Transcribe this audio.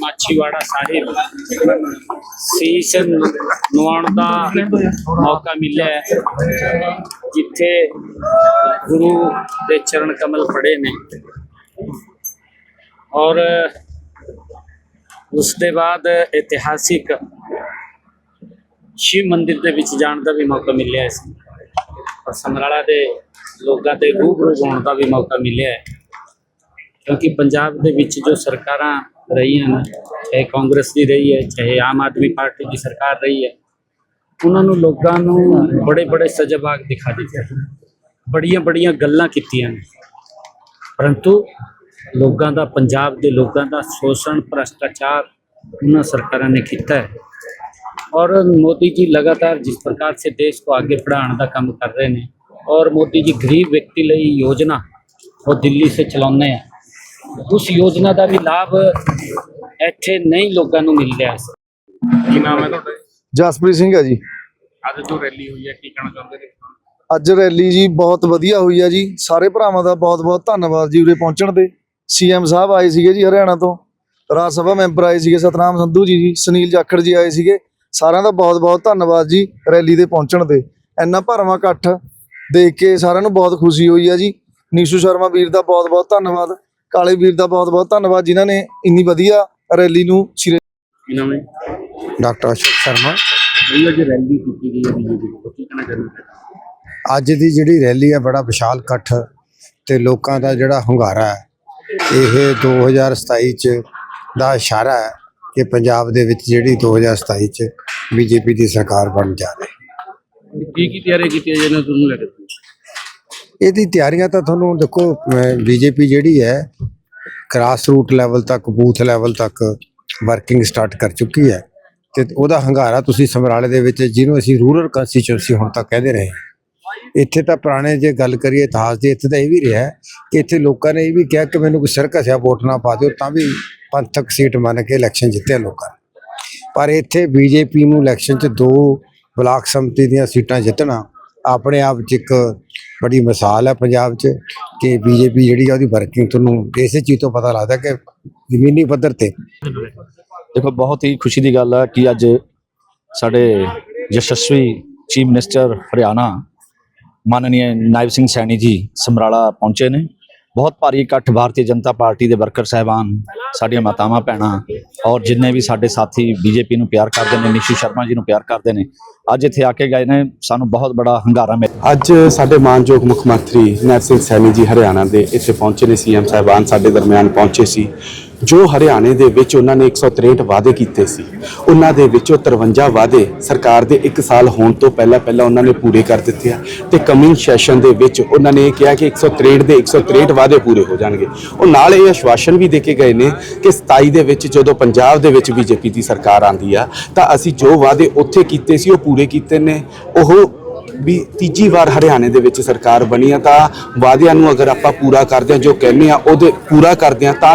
ਮਾਛੀਵਾੜਾ ਸਾਹਿਬ। ਸੀਸ ਨਵਾਉਣ ਦਾ ਮੌਕਾ ਮਿਲਿਆ ਜਿੱਥੇ ਗੁਰੂ ਦੇ ਚਰਨ ਕਮਲ ਪੜੇ ਨੇ। ਔਰ ਉਸ ਦੇ ਬਾਅਦ ਇਤਿਹਾਸਿਕ ਸ਼ਿਵ ਮੰਦਿਰ ਦੇ ਵਿੱਚ ਜਾਣ ਦਾ ਵੀ ਮੌਕਾ ਮਿਲਿਆ ਹੈ। ਔਰ ਸਮਰਾਲਾ ਦੇ ਲੋਕਾਂ ਦੇ ਰੂਬਰੂ ਹੋਣ ਦਾ ਵੀ ਮੌਕਾ ਮਿਲਿਆ ਹੈ। ਕਿਉਂਕਿ ਪੰਜਾਬ ਦੇ ਵਿੱਚ ਜੋ ਸਰਕਾਰਾਂ रही है ना ਚਾਹੇ ਕਾਂਗਰਸ ਦੀ ਰਹੀ ਹੈ ਚਾਹੇ ਆਮ ਆਦਮੀ ਪਾਰਟੀ ਦੀ ਸਰਕਾਰ ਰਹੀ ਹੈ ਉਹਨਾਂ ਨੂੰ ਲੋਕਾਂ ਨੂੰ ਬੜੇ ਬੜੇ ਸਜਬਾਗ ਦਿਖਾ ਦਿੱਤੇ ਬੜੀਆਂ ਬੜੀਆਂ ਗੱਲਾਂ ਕੀਤੀਆਂ ਨੇ ਪਰੰਤੂ ਲੋਕਾਂ ਦਾ ਪੰਜਾਬ ਦੇ ਲੋਕਾਂ ਦਾ ਸ਼ੋਸ਼ਣ ਭ੍ਰਸ਼ਟਾਚਾਰ ਉਹਨਾਂ ਸਰਕਾਰਾਂ ਨੇ ਕੀਤਾ ਹੈ ਔਰ ਮੋਦੀ ਜੀ ਲਗਾਤਾਰ ਜਿਸ ਪ੍ਰਕਾਰ ਸੇ ਦੇਸ਼ ਨੂੰ ਅੱਗੇ ਪੜਾਉਣ ਦਾ ਕੰਮ ਕਰ ਰਹੇ ਨੇ ਔਰ ਮੋਦੀ ਜੀ ਗਰੀਬ ਵਿਅਕਤੀ ਲਈ ਯੋਜਨਾ ਉਹ ਦਿੱਲੀ ਸੇ ਚਲਾਉਂਦੇ ਆ ਉਸ ਯੋਜਨਾ ਦਾ ਵੀ ਲਾਭ ਇੱਥੇ ਨਹੀਂ ਲੋਕਾਂ ਨੂੰ ਮਿਲ ਰਿਹਾ। ਕੀ ਨਾਮ ਹੈ ਤੁਹਾਡਾ ਜਸਪ੍ਰੀਤ ਸਿੰਘ ਹੈ ਜੀ। ਅੱਜ ਜੋ ਰੈਲੀ ਹੋਈ ਹੈ ਕੀ ਕਹਿਣਾ ਚਾਹੁੰਦੇ ਨੇ? ਅੱਜ ਰੈਲੀ ਜੀ ਬਹੁਤ ਵਧੀਆ ਹੋਈ ਹੈ ਜੀ। ਸਾਰੇ ਭਰਾਵਾਂ ਦਾ ਬਹੁਤ-ਬਹੁਤ ਧੰਨਵਾਦ ਜੀ ਉਰੇ ਪਹੁੰਚਣ ਤੇ ਸੀਐਮ ਸਾਹਿਬ ਆਏ ਸੀਗੇ ਜੀ ਹਰਿਆਣਾ ਤੋਂ। ਰਾਜ ਸਭਾ ਮੈਂਬਰ ਆਏ ਸੀਗੇ ਸਤਨਾਮ ਸੰਧੂ ਜੀ ਜੀ ਸੁਨੀਲ ਜਾਖੜ ਜੀ ਆਏ ਸੀਗੇ। ਸਾਰਿਆਂ ਦਾ ਬਹੁਤ-ਬਹੁਤ ਧੰਨਵਾਦ ਜੀ ਰੈਲੀ ਤੇ ਪਹੁੰਚਣ ਤੇ ਇੰਨਾ ਭਰਵਾਂ ਇਕੱਠ ਦੇਖ ਕੇ ਸਾਰਿਆਂ ਨੂੰ ਬਹੁਤ ਖੁਸ਼ੀ ਹੋਈ ਹੈ ਜੀ। ਨੀਸ਼ੂ ਸ਼ਰਮਾ ਵੀਰ ਦਾ ਬਹੁਤ-ਬਹੁਤ ਧੰਨਵਾਦ। ਕਾਲੇ ਵੀਰ ਦਾ ਬਹੁਤ-ਬਹੁਤ ਧੰਨਵਾਦ ਜਿਨ੍ਹਾਂ ਨੇ ਇੰਨੀ ਵਧੀਆ ਰੈਲੀ ਨੂੰ ਸਿਰੇ ਕੀ ਨਾਮ ਹੈ? ਡਾਕਟਰ ਅਸ਼ੋਕ ਸ਼ਰਮਾ। ਇਹ ਅੱਜ ਰੈਲੀ ਕੀਤੀ ਗਈ ਹੈ ਬੀਜੇਪੀ ਤੋਂ ਕੀ ਕਹਿਣਾ ਚਾਹੁੰਦੇ ਹੋ? ਅੱਜ ਦੀ ਜਿਹੜੀ ਰੈਲੀ ਹੈ ਬੜਾ ਵਿਸ਼ਾਲ ਇਕੱਠ ਤੇ ਲੋਕਾਂ ਦਾ ਜਿਹੜਾ ਹੁੰਗਾਰਾ ਹੈ ਇਹ 2027 ਚ ਦਾ ਇਸ਼ਾਰਾ ਹੈ ਕਿ ਪੰਜਾਬ ਦੇ ਵਿੱਚ ਜਿਹੜੀ 2027 ਚ ਬੀਜੇਪੀ ਦੀ ਸਰਕਾਰ ਬਣ ਜਾ ਰਹੀ ਕੀ ਕੀ ਤਿਆਰੀ ਕੀਤੀ ਹੈ ਜਿਹਨਾਂ ਤੁਹਾਨੂੰ ਲੱਗਦਾ ਇਹਦੀ ਤਿਆਰੀਆਂ ਤਾਂ ਤੁਹਾਨੂੰ ਦੇਖੋ ਬੀਜੇਪੀ ਜਿਹੜੀ ਹੈ ਗ੍ਰਾਸ ਰੂਟ ਲੈਵਲ ਤੱਕ ਬੂਥ ਲੈਵਲ ਤੱਕ ਵਰਕਿੰਗ ਸਟਾਰਟ ਕਰ ਚੁੱਕੀ ਹੈ। ਤੇ ਉਹਦਾ ਹੰਗਾਰਾ ਤੁਸੀਂ ਸਮਰਾਲੇ ਦੇ ਵਿੱਚ, ਜਿਹਨੂੰ ਅਸੀਂ ਰੂਰਲ ਕੰਸਟੀਚੁਐਂਸੀ ਹੁਣ ਤੱਕ ਕਹਿੰਦੇ ਰਹੇ ਇੱਥੇ ਤਾਂ ਪੁਰਾਣੇ ਜੇ ਗੱਲ ਕਰੀਏ, ਇਤਿਹਾਸ ਦੀ, ਇੱਥੇ ਤਾਂ ਇਹ ਵੀ ਰਿਹਾ ਕਿ ਇੱਥੇ ਲੋਕਾਂ ਨੇ ਇਹ ਵੀ ਕਿਹਾ ਕਿ ਮੈਨੂੰ ਕੋਈ ਸਿਰ ਘਸਿਆ ਵੋਟ ਨਾ ਪਾ ਦਿਓ, ਤਾਂ ਵੀ ਪੰਥਕ ਸੀਟ ਮੰਨ ਕੇ ਇਲੈਕਸ਼ਨ ਜਿੱਤਿਆ ਲੋਕਾਂ ਨੇ। ਪਰ ਇੱਥੇ ਬੀਜੇਪੀ ਨੂੰ ਇਲੈਕਸ਼ਨ 'ਚ ਦੋ ਬਲਾਕ ਸੰਮਤੀ ਦੀਆਂ ਸੀਟਾਂ ਜਿੱਤਣਾ ਆਪਣੇ ਆਪ 'ਚ ਇੱਕ ਬੜੀ ਮਿਸਾਲ ਹੈ ਪੰਜਾਬ 'ਚ ਕਿ ਬੀਜੇਪੀ ਜਿਹੜੀ ਆ ਉਹਦੀ ਵਰਕਿੰਗ ਤੁਹਾਨੂੰ ਇਸੇ ਚੀਜ਼ ਤੋਂ ਪਤਾ ਲੱਗਦਾ ਕਿ ਜ਼ਮੀਨੀ ਪੱਧਰ ਤੇ। ਦੇਖੋ, ਬਹੁਤ ਹੀ ਖੁਸ਼ੀ ਦੀ ਗੱਲ ਹੈ ਕਿ ਅੱਜ ਸਾਡੇ ਯਸ਼ਸਵੀ ਚੀਫ ਮਿਨਿਸਟਰ ਹਰਿਆਣਾ ਮਾਨਨੀय ਨਾਇਬ ਸਿੰਘ ਸੈਣੀ ਜੀ ਸਮਰਾਲਾ ਪਹੁੰਚੇ ਨੇ। ਬਹੁਤ ਭਾਰੀ ਇਕੱਠ ਭਾਰਤੀ ਜਨਤਾ ਪਾਰਟੀ ਦੇ ਵਰਕਰ ਸਹਿਬਾਨ, ਸਾਡੀਆਂ ਮਾਤਾਵਾਂ, ਭੈਣਾਂ ਔਰ ਜਿੰਨੇ ਵੀ ਸਾਡੇ ਸਾਥੀ ਬੀਜੇਪੀ ਨੂੰ ਪਿਆਰ ਕਰਦੇ ਨੇ, ਨਿਸ਼ੂ ਸ਼ਰਮਾ ਜੀ ਨੂੰ ਪਿਆਰ ਕਰਦੇ ਨੇ, ਅੱਜ ਇੱਥੇ ਆ ਕੇ ਗਏ ਨੇ, ਸਾਨੂੰ ਬਹੁਤ ਬੜਾ ਹੰਗਾਰਾ ਮਿਲਿਆ। ਅੱਜ ਸਾਡੇ ਮਾਨਯੋਗ ਮੁੱਖ ਮੰਤਰੀ ਨੈਬ ਸਿੰਘ ਸੈਣੀ ਜੀ ਹਰਿਆਣਾ ਦੇ ਇੱਥੇ ਪਹੁੰਚੇ ਨੇ, ਸੀਐਮ ਸਾਹਿਬਾਨ ਸਾਡੇ ਦਰਮਿਆਨ ਪਹੁੰਚੇ ਸੀ। ਜੋ ਹਰਿਆਣੇ ਦੇ ਵਿੱਚ ਉਹਨਾਂ ਨੇ 163 ਵਾਅਦੇ ਕੀਤੇ ਸੀ, ਉਹਨਾਂ ਦੇ ਵਿੱਚੋਂ 53 ਵਾਅਦੇ ਸਰਕਾਰ ਦੇ 1 ਸਾਲ ਹੋਣ ਤੋਂ ਪਹਿਲਾਂ ਪਹਿਲਾਂ ਉਹਨਾਂ ਨੇ ਪੂਰੇ ਕਰ ਦਿੱਤੇ ਆ ਤੇ ਕਮਿੰਗ ਸੈਸ਼ਨ ਦੇ ਵਿੱਚ ਉਹਨਾਂ ਨੇ ਇਹ ਕਿਹਾ ਕਿ 163 ਦੇ 163 ਵਾਅਦੇ ਪੂਰੇ ਹੋ ਜਾਣਗੇ। ਉਹ ਨਾਲ ਇਹ ਆਸ਼ਵਾਸਨ ਵੀ ਦੇ ਕੇ ਗਏ ਨੇ ਕਿ 27 ਦੇ ਵਿੱਚ ਜਦੋਂ ਪੰਜਾਬ ਦੇ ਵਿੱਚ ਬੀਜੇਪੀ ਦੀ ਸਰਕਾਰ ਆਂਦੀ ਆ, ਤਾਂ ਅਸੀਂ ਜੋ ਵਾਅਦੇ ਉੱਥੇ ਕੀਤੇ ਸੀ, ਉਹ ਪੂਰੇ ਕੀਤੇ ਨੇ। ਉਹ ਵੀ ਤੀਜੀ ਵਾਰ ਹਰਿਆਣੇ ਦੇ ਵਿੱਚ ਸਰਕਾਰ ਬਣੀ ਆ, ਤਾਂ ਵਾਅਦਿਆਂ ਨੂੰ ਅਗਰ ਆਪਾਂ ਪੂਰਾ ਕਰਦੇ ਆ, ਜੋ ਕਹਿੰਦੇ ਆ, ਉਹਦੇ ਪੂਰਾ ਕਰਦੇ ਆ, ਤਾਂ